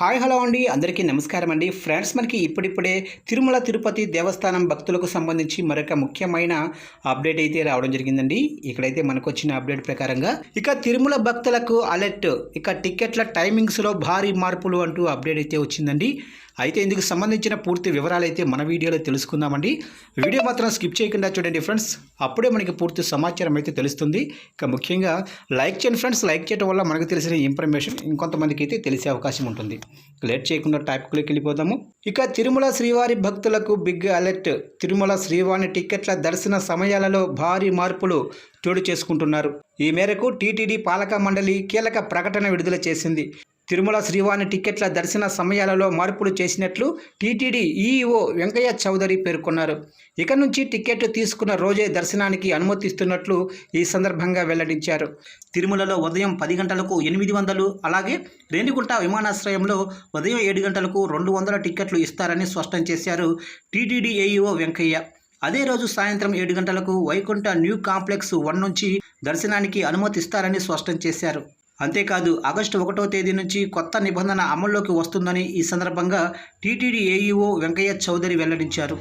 Hi hello అండి. అందరికీ నమస్కారం అండి. ఫ్రెండ్స్ మనకి ఇప్పుడిప్పుడే తిరుమల తిరుపతి దేవస్థానం భక్తులకు సంబంధించి మరొక ముఖ్యమైన అప్డేట్ అయితే రావడం జరిగిందండి. ఇక్కడైతే మనకు వచ్చిన అప్డేట్ ప్రకారంగా ఇక తిరుమల భక్తులకు అలర్ట్ ఇక టికెట్ల టైమింగ్స్లో భారీ మార్పులు అంటూ అప్డేట్ అయితే వచ్చిందండి. అయితే ఇందుకు సంబంధించిన పూర్తి వివరాలు అయితే మన వీడియోలో తెలుసుకుందామండి. వీడియో మాత్రం స్కిప్ చేయకుండా చూడండి ఫ్రెండ్స్. అప్పుడే మనకి పూర్తి సమాచారం అయితే తెలుస్తుంది. ఇక ముఖ్యంగా లైక్ చేయండి ఫ్రెండ్స్. లైక్ చేయడం వల్ల మనకు తెలిసిన ఇన్ఫర్మేషన్ ఇంకొంతమందికి అయితే తెలిసే అవకాశం ఉంటుంది. లేట్ చేయకుండా టాపిక్లోకి వెళ్ళిపోదాము. ఇక తిరుమల శ్రీవారి భక్తులకు బిగ్ అలర్ట్ తిరుమల శ్రీవారి టికెట్ల దర్శన సమయాలలో భారీ మార్పులు చోటు చేసుకుంటున్నారు. ఈ మేరకు టీటీడీ పాలక మండలి కీలక ప్రకటన విడుదల చేసింది. తిరుమల శ్రీవాణి టికెట్ల దర్శన సమయాలలో మార్పులు చేసినట్లు టీటీడీ ఈఈఓ వెంకయ్య చౌదరి పేర్కొన్నారు. ఇక నుంచి టికెట్ తీసుకున్న రోజే దర్శనానికి అనుమతిస్తున్నట్లు ఈ సందర్భంగా వెల్లడించారు. తిరుమలలో ఉదయం పది గంటలకు ఎనిమిది వందలు అలాగే రేణిగుంట విమానాశ్రయంలో ఉదయం ఏడు గంటలకు రెండు వందల టికెట్లు ఇస్తారని స్పష్టం చేశారు టీటీడీ ఏఈఓ వెంకయ్య. అదే రోజు సాయంత్రం ఏడు గంటలకు వైకుంఠ న్యూ కాంప్లెక్స్ వన్ నుంచి దర్శనానికి అనుమతిస్తారని స్పష్టం చేశారు. అంతేకాదు ఆగస్టు ఒకటో తేదీ నుంచి కొత్త నిబంధన అమల్లోకి వస్తుందని ఈ సందర్భంగా టీటీడీ ఏఈఓ వెంకయ్య చౌదరి వెల్లడించారు.